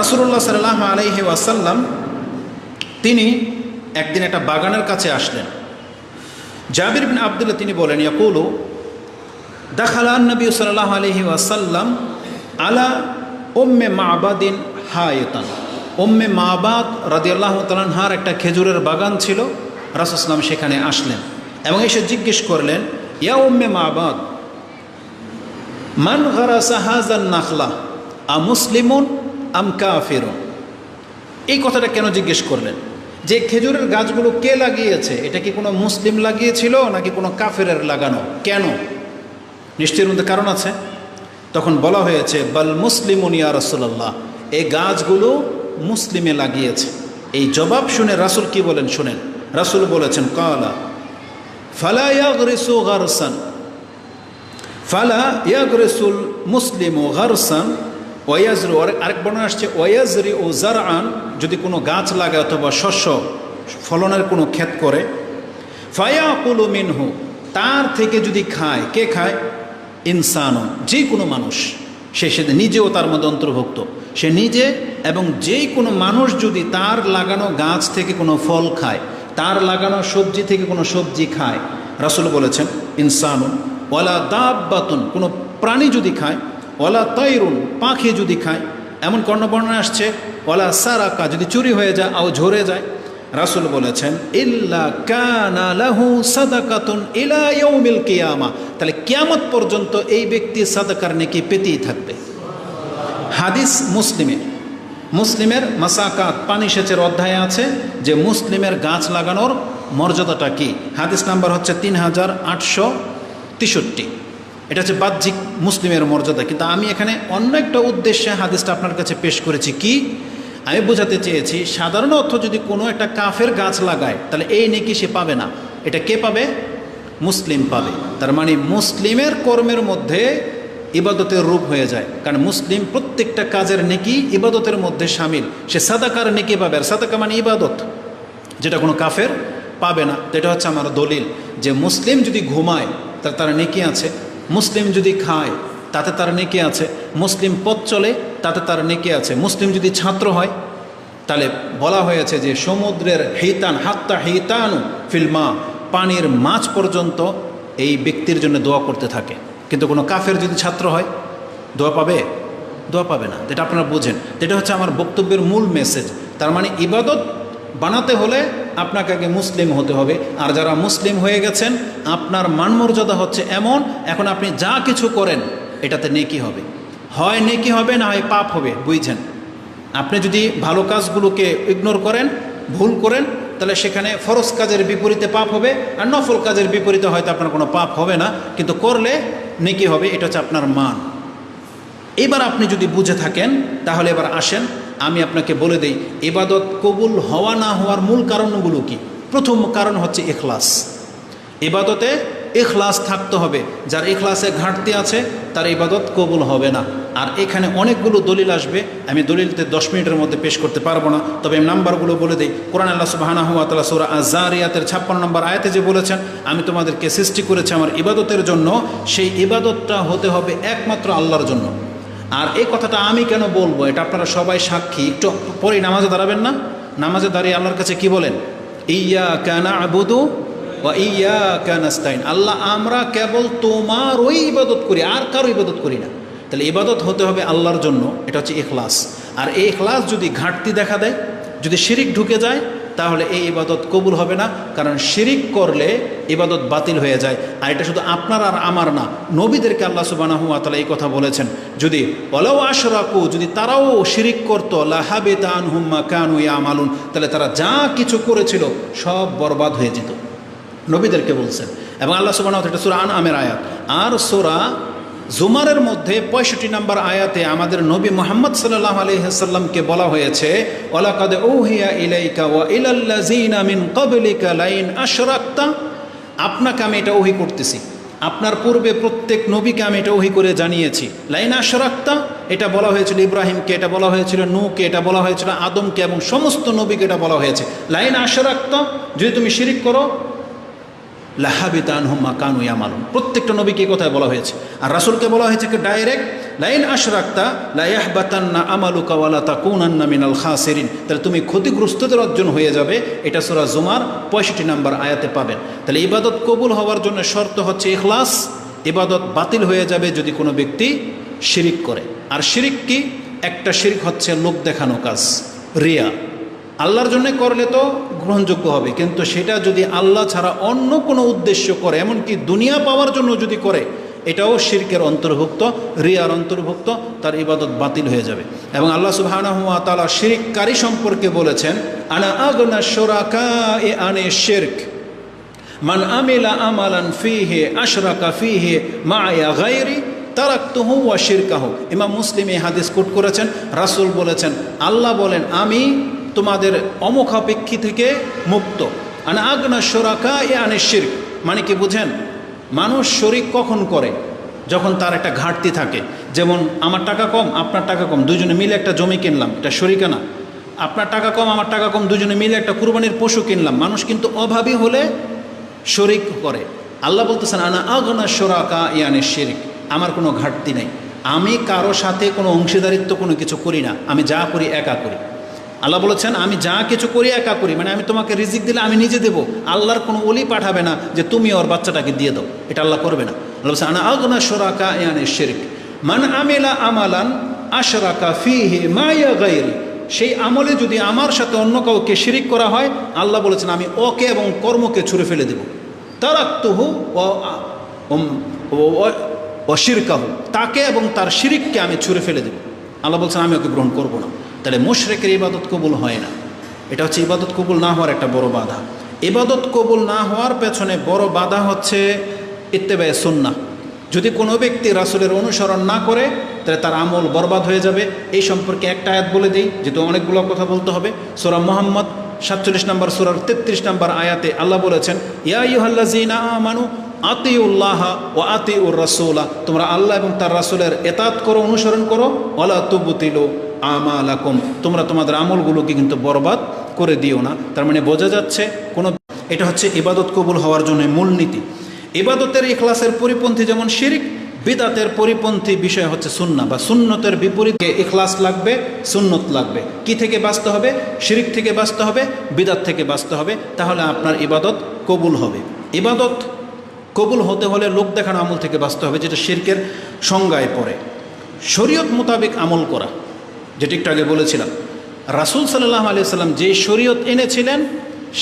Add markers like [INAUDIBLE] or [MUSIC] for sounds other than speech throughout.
রাসুল্লাহ সাল্লাহ আলহি ওয়াসাল্লাম তিনি একদিন একটা বাগানের কাছে আসলেন। জাবির বিন আবদুল্লাহ তিনি বলেন, ইয়াকুলু দাখালান নবী সাল্লাহ আলহি ওয়াসাল্লাম আলা ওম্মে মাবাদিন হায়তান। ওম্মে মাবাদ রাদিয়াল্লাহ তালানহার একটা খেজুরের বাগান ছিল রাসুসলাম সেখানে আসলেন এবং এসে জিজ্ঞেস করলেন, ইয়া ওম্মে মাবাদ, মান গারাসা হাজান নাখলা, আ মুসলিমুন আম কাফিরুন এই কথাটা কেন জিজ্ঞেস করলেন? যে খেজুরের গাছগুলো কে লাগিয়েছে? এটা কি কোনো মুসলিম লাগিয়েছিল নাকি কোনো কাফেরের লাগানো? কেন? নিশ্চয়ের মধ্যে কারণ আছে। তখন বলা হয়েছে, বল মুসলিমুন ইয়া রসুল্লাহ এই গাছগুলো মুসলিমে লাগিয়েছে। এই জবাব শুনে রাসুল কি বলেন শুনেন। রাসুল বলেছেন, কালা, ফালা ইয়াগরিসু গারসান। ফালা ইয়াগরিসুল মুসলিম ও গারসান ওয়াজরু আরেক বর্ণনা আসছে ওয়াজরি ও জারআন, যদি কোনো গাছ লাগে অথবা শস্য ফলনের কোনো ক্ষেত করে, ফায়াকুলু মিনহু, তার থেকে যদি খায়, কে খায়? ইনসানও যে কোনো মানুষ। সে সে নিজেও তার মধ্যে অন্তর্ভুক্ত। সে নিজে এবং যে কোনো মানুষ যদি তার লাগানো গাছ থেকে কোনো ফল খায়, তার লাগানো সবজি থেকে কোনো সবজি খায়, রাসুল বলেছেন ইনসানুন ওয়ালা দাব্বাতুন, কোনো প্রাণী যদি খায় ওলা তৈরুন পাখি যদি খায়, এমন কর্ণবর্ণনা আসছে ওলা সারাকা, যদি চুরি হয়ে যায়, আও ঝরে যায়। রাসুল বলেছেন, ইল্লা কানা লাহু সাদাকাতুন ইলা ইয়াউমিল কিয়ামা। তাহলে কিয়ামত পর্যন্ত এই ব্যক্তি সাদাকার নেকি পেতেই থাকবে। হাদিস মুসলিমের। মুসলিমের মাসাকাত, পানি সেচের অধ্যায়ে আছে, যে মুসলিমের গাছ লাগানোর মর্যাদাটা কি? হাদিস নাম্বার হচ্ছে তিন হাজার আটশো তেষট্টি। এটা হচ্ছে বাহ্যিক মুসলিমের মর্যাদা। কিন্তু আমি এখানে অন্য একটা উদ্দেশ্যে হাদিসটা আপনার কাছে পেশ করেছি কি? আমি বোঝাতে চেয়েছি, সাধারণ অর্থ যদি কোনো একটা কাফের গাছ লাগায়, তাহলে এই নেকি সে পাবে না। এটা কে পাবে? মুসলিম পাবে। তার মানে মুসলিমের কর্মের মধ্যে ইবাদতের রূপ হয়ে যায়। কারণ মুসলিম প্রত্যেকটা কাজের নেকি ইবাদতের মধ্যে সামিল। সে সাদাকার নেকি পাবে। আর সাদাকা মানে ইবাদত। যেটা কোনো কাফের পাবে না। এটা হচ্ছে আমার দলিল। যে মুসলিম যদি ঘুমায়, তার তার নেকি আছে। মুসলিম যদি খায়, তাতে তার নেকি আছে। মুসলিম পথ চলে, তাতে তার নেকি আছে। মুসলিম যদি ছাত্র হয়, তাহলে বলা হয়েছে যে সমুদ্রের হেইতান হাত্তা হেইতানু ফিল্মা পানির মাছ পর্যন্ত এই ব্যক্তির জন্য দোয়া করতে থাকে। কিন্তু কোনো কাফের যদি ছাত্র হয়, দোয়া পাবে? দোয়া পাবে না। যেটা আপনারা বোঝেন। যেটা হচ্ছে আমার বক্তব্যের মূল মেসেজ তার মানে ইবাদত বানাতে হলে আপনাকে আগে মুসলিম হতে হবে। আর যারা মুসলিম হয়ে গেছেন, আপনার মানমর্যাদা হচ্ছে এমন, এখন আপনি যা কিছু করেন, এটাতে নেকি হবে। হয় নেকি হবে, না হয় পাপ হবে, বুঝছেন? আপনি যদি ভালো কাজগুলোকে ইগনোর করেন, ভুল করেন, তাহলে সেখানে ফরজ কাজের বিপরীতে পাপ হবে, আর নফল কাজের বিপরীতে হয়তো আপনার কোনো পাপ হবে না, কিন্তু করলে নেকি হবে, এটা হচ্ছে আপনার মান। এবার আপনি যদি বুঝে থাকেন, তাহলে এবার আসেন আমি আপনাকে বলে দেই এবাদত কবুল হওয়া না হওয়ার মূল কারণগুলো কি? প্রথম কারণ হচ্ছে এখলাস এবাদতে এখলাস থাকতে হবে। যার এখলাসে ঘাটতি আছে, তার ইবাদত কবুল হবে না। আর এখানে অনেকগুলো দলিল আসবে। আমি দলিলতে দশ মিনিটের মধ্যে পেশ করতে পারব না। তবে আমি নাম্বারগুলো বলে দিই। কোরআন আল্লাহ সুবাহানা হুয়া তালা সুরা আজারিয়াতের ছাপ্পান্ন নম্বর আয়াতে যে বলেছেন, আমি তোমাদেরকে সৃষ্টি করেছি আমার ইবাদতের জন্য। সেই ইবাদতটা হতে হবে একমাত্র আল্লাহর জন্য। আর এই কথাটা আমি কেন বলব? এটা আপনারা সবাই সাক্ষী। একটু পরেই নামাজে দাঁড়াবেন না? নামাজে দাঁড়িয়ে আল্লাহর কাছে কি বলেন? ইয়া কানা আবুদু ও ইয়া কানাস্তাইন আল্লাহ, আমরা কেবল তোমার ওই ইবাদত করি, আর কারও ইবাদত করি না। তাহলে ইবাদত হতে হবে আল্লাহর জন্য, এটা হচ্ছে এখলাস আর এই এখলাস যদি ঘাটতি দেখা দেয়, যদি শিরিক ঢুকে যায়, তাহলে এই ইবাদত কবুল হবে না। কারণ শিরিক করলে ইবাদত বাতিল হয়ে যায়। আর এটা শুধু আপনার আর আমার না, নবীদেরকে আল্লাহ সুবানাহু তালা এই কথা বলেছেন। যদি অলাও আশরাকু, যদি তারাও শিরিক করতো লাহাবে তান হুম্মা কানু আমালুন তাহলে তারা যা কিছু করেছিল সব বরবাদ হয়ে যেত। নবীদেরকে বলছেন। এবং আল্লাহ সুবাহ এটা সুরা আন আমের আয়াত। আর সোরা জুমারের মধ্যে পঁয়ষট্টি নম্বর আয়াতে আমাদের নবী মোহাম্মদ সাল্লাহ আলহিহাল্লামকে বলা হয়েছে ওলাকাদে ওহিয়া ইলাইকা ওয়া ইলাল্লাজিনা মিন কবলিকা লাইন আশরাক্তা আপনাকে আমি এটা ওহি করতেছি। আপনার পূর্বে প্রত্যেক নবীকে আমি এটা ওহি করে জানিয়েছি। লাইন আশরাক্তা এটা বলা হয়েছিল ইব্রাহিমকে, এটা বলা হয়েছিল নূকে এটা বলা হয়েছিল আদমকে এবং সমস্ত নবীকে এটা বলা হয়েছে। লাইন আশরাক্তা যদি তুমি শিরিক করো লাহাবিতান হুম্মা কানু ইয়ামালুন। প্রত্যেকটা নবীকে কথায় বলা হয়েছে। আর রাসুলকে বলা হয়েছে ডাইরেক্ট লাইন আশরাক্তা লাইয়াহবাতান্না আমালুকা ওয়ালা তাকুনান্না মিনাল খাসিরিন। তাহলে তুমি ক্ষতিগ্রস্তদের অর্জন হয়ে যাবে। এটা সূরা জুমার পঁয়ষট্টি নাম্বার আয়াতে পাবেন। তাহলে ইবাদত কবুল হওয়ার জন্য শর্ত হচ্ছে ইখলাস। ইবাদত বাতিল হয়ে যাবে যদি কোনো ব্যক্তি শিরিক করে। আর শিরিক কি? একটা শিরিক হচ্ছে লোক দেখানো কাজ, রিয়া। আল্লাহর জন্য করলে তো গ্রহণযোগ্য হবে। কিন্তু সেটা যদি আল্লাহ ছাড়া অন্য কোনো উদ্দেশ্য করে, এমনকি দুনিয়া পাওয়ার জন্য যদি করে এটাও শিরকের অন্তর্ভুক্ত, রিয়ার অন্তর্ভুক্ত, তার ইবাদত বাতিল হয়ে যাবে। এবং আল্লাহ সুবহানাহু ওয়া তাআলা শিরিককারী সম্পর্কে বলেছেন, আনা আগনা শুরাকা এ আনে শিরক। মান আমিলা আমালান ফিহে, আশরাকা ফিহে মায়া গায়রি, তারাক্তুহু ওয়া শিরকাহু। ইমাম মুসলিম এই হাদিস কোট করেছেন, রাসূল বলেছেন, আল্লাহ বলেন, আমি তোমাদের অমুখাপেক্ষী থেকে মুক্ত। আনা আগনা শোরাকা এ আনে শির্ক। মানে কি বুঝেন? মানুষ শরিক কখন করে? যখন তার একটা ঘাটতি থাকে। যেমন, আমার টাকা কম, আপনার টাকা কম, দুজনে মিলে একটা জমি কিনলাম। এটা শরিকানা আপনার টাকা কম, আমার টাকা কম, দুজনে মিলে একটা কুরবানির পশু কিনলাম। মানুষ কিন্তু অভাবী হলে শরিক করে। আল্লাহ বলতেছেন, আনা আগনা শোরাকা ইয়ানে শিরিক। আমার কোনো ঘাটতি নেই। আমি কারও সাথে কোনো অংশীদারিত্ব কোনো কিছু করি না। আমি যা করি, একা করি। আল্লাহ বলেছেন, আমি যা কিছু করি একা করি। মানে আমি তোমাকে রিজিক দিলে আমি নিজে দেবো। আল্লাহর কোনো ওলি পাঠাবে না যে তুমি ওর বাচ্চাটাকে দিয়ে দাও। এটা আল্লাহ করবে না। আল্লাহ বলছে আনা আগনা শোরাকা ইয়ানে শিরিক। মান আমেলা আমালান আশরাকা ফিহে মায়া গাইরি। সেই আমলে যদি আমার সাথে অন্য কাউকে শিরিক করা হয়, আল্লাহ বলেছেন, আমি ওকে এবং কর্মকে ছুঁড়ে ফেলে দেব। তারাক্তুহু অশিরকাহু তাকে এবং তার শিরিককে আমি ছুঁড়ে ফেলে দেব। আল্লাহ বলছেন, আমি ওকে গ্রহণ করব না। তাহলে মুশরেকের ইবাদত কবুল হয় না। এটা হচ্ছে ইবাদত কবুল না হওয়ার একটা বড় বাধা। ইবাদত কবুল না হওয়ার পেছনে বড় বাধা হচ্ছে ইত্তেবায় সুন্না যদি কোনো ব্যক্তি রাসুলের অনুসরণ না করে, তাহলে তার আমল বরবাদ হয়ে যাবে। এই সম্পর্কে একটা আয়াত বলে দিই, যেহেতু অনেকগুলো কথা বলতে হবে। সোরা মোহাম্মদ, সাতচল্লিশ নম্বর সুরার তেত্রিশ নম্বর আয়াতে আল্লাহ বলেছেন, ইয়া ইউহাল্লাজিনা আমানু, আতিউল্লাহ ও আতি উর রসুল্লাহ তোমরা আল্লাহ এবং তার রাসুলের এতাত করো, অনুসরণ করো অলা তুবুতিল। আমালাকুম। তোমরা তোমাদের আমলগুলোকে কিন্তু বরবাদ করে দিও না। তার মানে বোঝা যাচ্ছে কোনো এটা হচ্ছে ইবাদত কবুল হওয়ার জন্য মূলনীতি। ইবাদতের ইখলাসের পরিপন্থী যেমন শিরিক, বিদাতের পরিপন্থী বিষয় হচ্ছে সুন্না বা সুন্নতের বিপরীতে। ইখলাস লাগবে, সুন্নত লাগবে। কি থেকে বাঁচতে হবে? শিরিক থেকে বাঁচতে হবে, বিদাত থেকে বাঁচতে হবে। তাহলে আপনার ইবাদত কবুল হবে। ইবাদত কবুল হতে হলে লোক দেখানো আমল থেকে বাঁচতে হবে, যেটা শিরকের সংজ্ঞায় পড়ে। শরীয়ত মোতাবেক আমল করা। যেটি একটু আগে বলেছিলাম রাসুল সাল্লাহ আলিয়া সাল্লাম যে শরীয়ত এনেছিলেন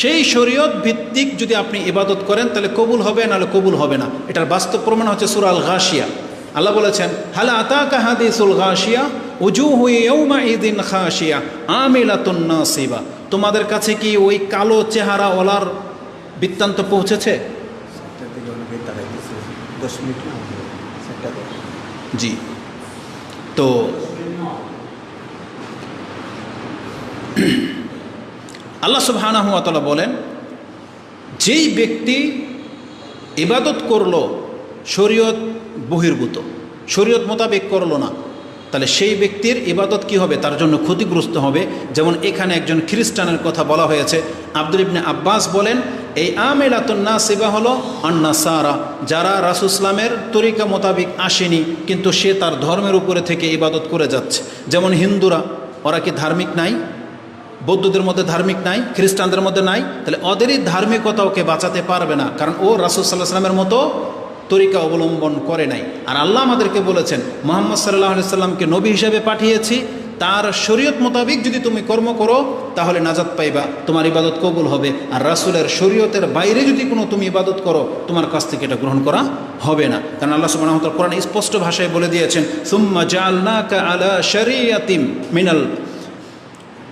সেই শরীয়ত ভিত্তিক যদি আপনি ইবাদত করেন তাহলে কবুল হবে নাহলে কবুল হবে না। এটার বাস্তব প্রমাণ হচ্ছে সুরাল ঘাসিয়া আল্লাহ বলেছেন হালা আতা কাহাদিসুল ঘাসিয়া উজু হুইমা ইদিন খাসিয়া আমিলাতুন নাসিবা। তোমাদের কাছে কি ওই কালো চেহারা ওলার বৃত্তান্ত পৌঁছেছে? জি। তো [CLEARS THROAT] আল্লাহ সুবহানাহুয়াতলা বলেন, যেই ব্যক্তি ইবাদত করল, শরীয়ত বহির্ভূত, শরীয়ত মোতাবেক করল না, তাহলে সেই ব্যক্তির ইবাদত কি হবে? তার জন্য ক্ষতিগ্রস্ত হবে। যেমন এখানে একজন খ্রিস্টানের কথা বলা হয়েছে। আব্দুল ইবনে আব্বাস বলেন, এই আমেলাতুন্না সেবা হলো আন্না সারা যারা রাসুসলামের তরিকা মোতাবেক আসেনি, কিন্তু সে তার ধর্মের উপরে থেকে ইবাদত করে যাচ্ছে। যেমন হিন্দুরা, ওরা কি ধার্মিক নাই? বৌদ্ধদের মধ্যে ধার্মিক নাই, খ্রিস্টানদের মধ্যে নাই, তাহলে ওদেরই ধার্মিকতা ওকে বাঁচাতে পারবে না। কারণ ও রাসুল সাল্লাহ সাল্লামের মতো তরিকা অবলম্বন করে নাই। আর আল্লাহ আমাদেরকে বলেছেন, মোহাম্মদ সাল্লাহ সাল্লামকে নবী হিসেবে পাঠিয়েছি, তার শরীয়ত মোতাবিক যদি তুমি কর্ম করো, তাহলে নাজাত পাইবা, তোমার ইবাদত কবুল হবে। আর রাসুলের শরীয়তের বাইরে যদি কোনো তুমি ইবাদত করো, তোমার কাছ থেকে এটা গ্রহণ করা হবে না। কারণ আল্লাহ সুবাহ কোরআন স্পষ্ট ভাষায় বলে দিয়েছেন, সুম্মা জালনাকা আলা শরিয়াতিম মিনাল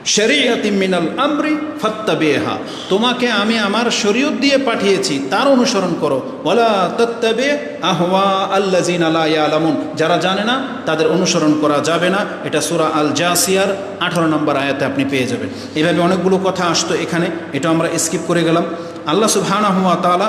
শরিয়াতি মিনাল আমরি ফত্তাবেহা। তোমাকে আমি আমার শরীয়ত দিয়ে পাঠিয়েছি, তার অনুসরণ করো। বলা তত্তাবে আহওয়া আল্লাজিন আলা আলামুন যারা জানে না, তাদের অনুসরণ করা যাবে না। এটা সুরা আল জাসিয়ার আঠারো নম্বর আয়াতে আপনি পেয়ে যাবেন। এভাবে অনেকগুলো কথা আসতো এখানে, এটা আমরা স্কিপ করে গেলাম। আল্লাহ সুবহানা হুয়া তালা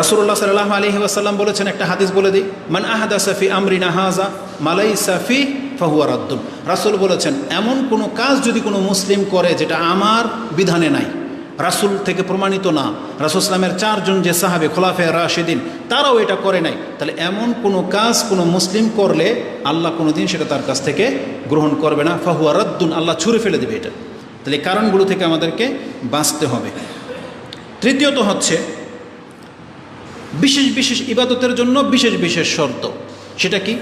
রাসুল্লাহ সাল্লাহ আলহি ওয়াসাল্লাম বলেছেন, একটা হাদিস বলে দিই, মান আহাদা সাফি আমরিনা হাজা মালাই সাফি ফাহুয়া রাদ্দুন। রাসুল বলেছেন, এমন কোনো কাজ যদি কোনো মুসলিম করে যেটা আমার বিধানে নাই, রাসুল থেকে প্রমাণিত না, রাসুল ইসলামের চারজন যে সাহাবে খোলাফে রাশেদিন, তারাও এটা করে নাই, তাহলে এমন কোনো কাজ কোনো মুসলিম করলে আল্লাহ কোনো দিন সেটা তার কাছ থেকে গ্রহণ করবে না। ফাহুয়া রদ্দুন, আল্লাহ ছুঁড়ে ফেলে দেবে এটা। তাহলে কারণগুলো থেকে আমাদেরকে বাঁচতে হবে। তৃতীয়ত হচ্ছে, বিশেষ বিশেষ ইবাদতের জন্য বিশেষ বিশেষ শর্ত। সেটা কি?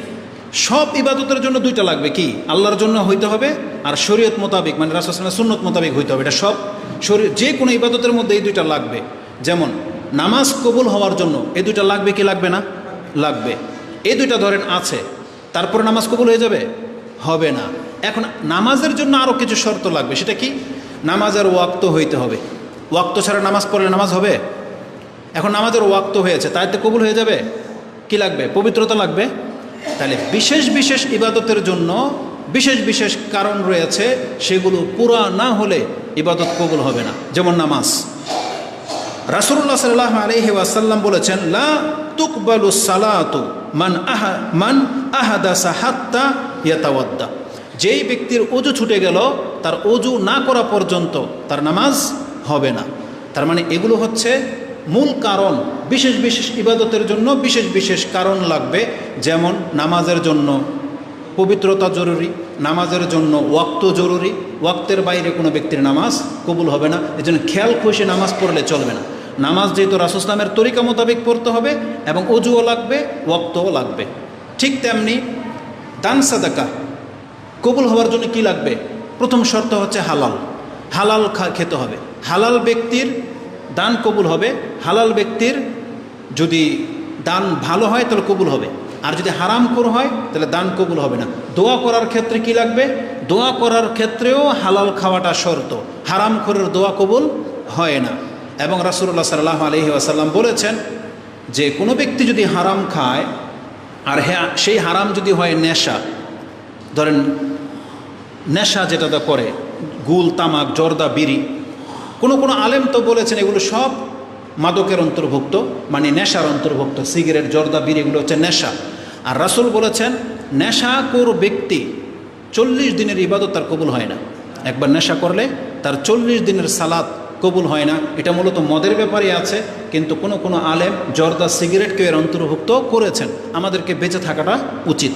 সব ইবাদতের জন্য দুইটা লাগবে কি? আল্লাহর জন্য হইতে হবে আর শরীয়ত মোতাবিক মানে রাসুলের সুন্নত মোতাবিক হইতে হবে। এটা সব শরীর যে কোনো ইবাদতের মধ্যে এই দুইটা লাগবে। যেমন নামাজ কবুল হওয়ার জন্য এই দুইটা লাগবে কি লাগবে না? লাগবে। এই দুইটা ধরেন আছে, তারপর নামাজ কবুল হয়ে যাবে? হবে না। এখন নামাজের জন্য আরও কিছু শর্ত লাগবে, সেটা কি? নামাজের ওয়াক্ত হইতে হবে। ওয়াক্ত ছাড়া নামাজ পড়লে নামাজ হবে? এখন নামাজের ওয়াক্ত হয়েছে তাই তো কবুল হয়ে যাবে? কি লাগবে? পবিত্রতা লাগবে? তাহলে বিশেষ বিশেষ ইবাদতের জন্য বিশেষ বিশেষ কারণ রয়েছে, সেগুলো পুরা না হলে ইবাদত কবুল হবে না। যেমন নামাজ। রাসুল্লাহ সাল্লাহ আলহি ওয়াসাল্লাম বলেছেন, লা তুকবালু সালাতু মান আহা, মান আহাদাসা হাত্তা ইয়াতাওয়াদ্দা। যেই ব্যক্তির অজু ছুটে গেল, তার অজু না করা পর্যন্ত তার নামাজ হবে না। তার মানে এগুলো হচ্ছে মূল কারণ বিশেষ বিশেষ ইবাদতের জন্য বিশেষ বিশেষ কারণ লাগবে, যেমন নামাজের জন্য পবিত্রতা জরুরি, নামাজের জন্য ওয়াক্ত জরুরি, ওয়াক্তের বাইরে কোনো ব্যক্তির নামাজ কবুল হবে না এই জন্য খেয়াল খুশি নামাজ পড়লে চলবে না। নামাজ যেহেতু রাসুসলামের তরিকা মোতাবেক পড়তে হবে এবং অজুও লাগবে, ওয়াক্তও লাগবে। ঠিক তেমনি দান সাদাকা, কবুল হওয়ার জন্য কি লাগবে? প্রথম শর্ত হচ্ছে হালাল। হালাল খেতে হবে। হালাল ব্যক্তির দান কবুল হবে। হালাল ব্যক্তির যদি দান ভালো হয়, তাহলে কবুল হবে। আর যদি হারাম কর হয়, তাহলে দান কবুল হবে না। দোয়া করার ক্ষেত্রে কি লাগবে? দোয়া করার ক্ষেত্রেও হালাল খাওয়াটা শর্ত। হারাম খোরের দোয়া কবুল হয় না। এবং রাসুল্লাহ সাল্লাহ আলহি আসাল্লাম বলেছেন যে, কোনো ব্যক্তি যদি হারাম খায়, আর হ্যাঁ সেই হারাম যদি হয় নেশা, ধরেন নেশা যেটা করে, গুল, তামাক, জর্দা, বিড়ি কোনো কোনো আলেম তো বলেছেন এগুলো সব মাদকের অন্তর্ভুক্ত মানে নেশার অন্তর্ভুক্ত, সিগারেট, জর্দা, বিড়ি, এগুলো হচ্ছে নেশা। আর রাসুল বলেছেন নেশাকোর ব্যক্তি চল্লিশ দিনের ইবাদত তার কবুল হয় না। একবার নেশা করলে তার চল্লিশ দিনের সালাদ কবুল হয় না। এটা মূলত মদের ব্যাপারে আছে, কিন্তু কোনো কোনো আলেম জর্দা সিগারেটকে এর অন্তর্ভুক্ত করেছেন। আমাদেরকে বেঁচে থাকাটা উচিত।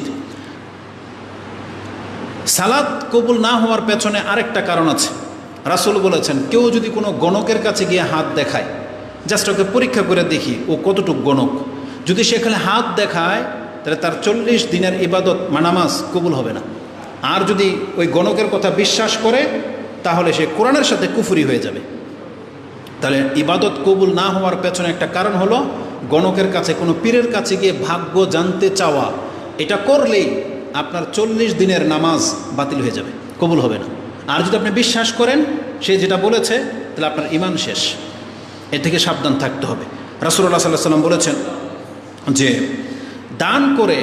সালাদ কবুল না হওয়ার পেছনে আরেকটা কারণ আছে। রাসুল বলেছেন, কেউ যদি কোনো গণকের কাছে গিয়ে হাত দেখায় জাস্ট ওকে পরীক্ষা করে দেখি ও কতটুক গণক। যদি সেখানে হাত দেখায়, তাহলে তার চল্লিশ দিনের ইবাদত মানামাজ কবুল হবে না। আর যদি ওই গণকের কথা বিশ্বাস করে, তাহলে সে কোরআনের সাথে কুফুরি হয়ে যাবে। তাহলে ইবাদত কবুল না হওয়ার পেছনে একটা কারণ হলো, গণকের কাছে, কোনো পীরের কাছে গিয়ে ভাগ্য জানতে চাওয়া, এটা করলেই আপনার চল্লিশ দিনের নামাজ বাতিল হয়ে যাবে, কবুল হবে না। আর যদি আপনি বিশ্বাস করেন, সে যেটা বলেছে, তাহলে আপনার ইমান শেষ। এ থেকে সাবধান থাকতে হবে। রাসুল্লাহ সাল্লাহ সাল্লাম বলেছেন যে, দান করে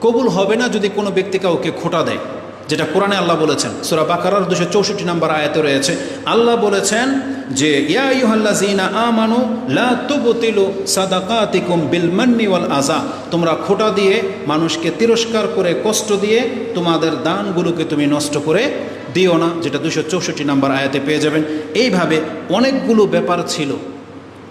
কবুল হবে না যদি কোনো ব্যক্তি কাউকে খোটা দেয়, যেটা কোরআনে আল্লাহ বলেছেন। সুরা বাকারার দুশো চৌষট্টি নম্বর আয়াতে রয়েছে। আল্লাহ বলেছেন যে, ইয়া ইউহাল্লাজিনা আমানু বিল আযা। তোমরা খোটা দিয়ে মানুষকে তিরস্কার করে, কষ্ট দিয়ে তোমাদের দানগুলোকে তুমি নষ্ট করে দিও না, যেটা দুশো চৌষট্টি নম্বর আয়াতে পেয়ে যাবেন। এইভাবে অনেকগুলো ব্যাপার ছিল।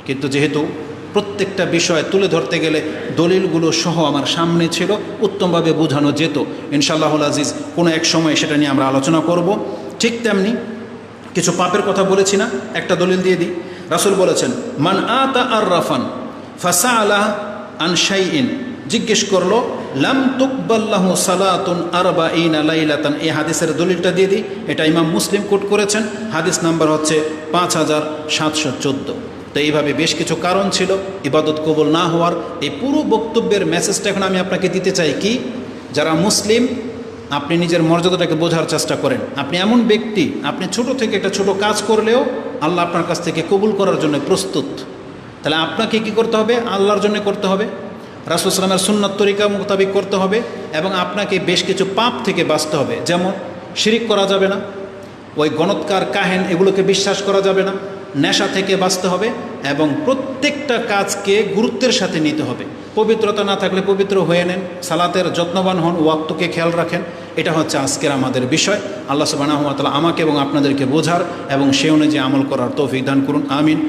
কিন্তু যেহেতু প্রত্যেকটা বিষয় তুলে ধরতে গেলে দলিলগুলো সহ আমার সামনে ছিল, উত্তমভাবে বোঝানো যেত। ইনশাল্লাহুল আজিজ, কোনো এক সময় সেটা নিয়ে আমরা আলোচনা করব। ঠিক তেমনি কিছু পাপের কথা বলেছি না, একটা দলিল দিয়ে দিই। রাসুল বলেছেন, মান আতা আর রাফান ফাসা আলাহ আন ইন জিজ্ঞেস করল, লাম তুকবাল্লাহ সালাতুন আরবা ইন আলাইলাতান এই হাদিসের দলিলটা দিয়ে দিই, এটা ইমাম মুসলিম কোট করেছেন। হাদিস নাম্বার হচ্ছে পাঁচ হাজার সাতশো চোদ্দ। তো এইভাবে বেশ কিছু কারণ ছিল, ইবাদত কবুল না হওয়ার। এই পুরো বক্তব্যের মেসেজটা এখন আমি আপনাকে দিতে চাই কি, যারা মুসলিম, আপনি নিজের মর্যাদাটাকে বোঝার চেষ্টা করেন। আপনি এমন ব্যক্তি, আপনি ছোট থেকে একটা ছোট কাজ করলেও আল্লাহ আপনার কাছ থেকে কবুল করার জন্য প্রস্তুত। তাহলে আপনাকে কি করতে হবে? আল্লাহর জন্য করতে হবে। রাসুলসালামের সুন্নত তরিকা মোতাবিক করতে হবে এবং আপনাকে বেশ কিছু পাপ থেকে বাঁচতে হবে। যেমন, শিরিক করা যাবে না, ওই গণৎকার, কাহেন এগুলোকে বিশ্বাস করা যাবে না, নেশা থেকে বাঁচতে হবে এবং প্রত্যেকটা কাজকে গুরুত্বের সাথে নিতে হবে। পবিত্রতা না থাকলে পবিত্র হয়ে নেন, সালাতের যত্নবান হন, ওয়াক্তকে খেয়াল রাখেন, এটা হচ্ছে আজকের আমাদের বিষয়। আল্লাহ সুবাহ আমাকে এবং আপনাদেরকে বোঝার এবং সে অনুযায়ী আমল করার তৌফিক দান করুন, আমিন।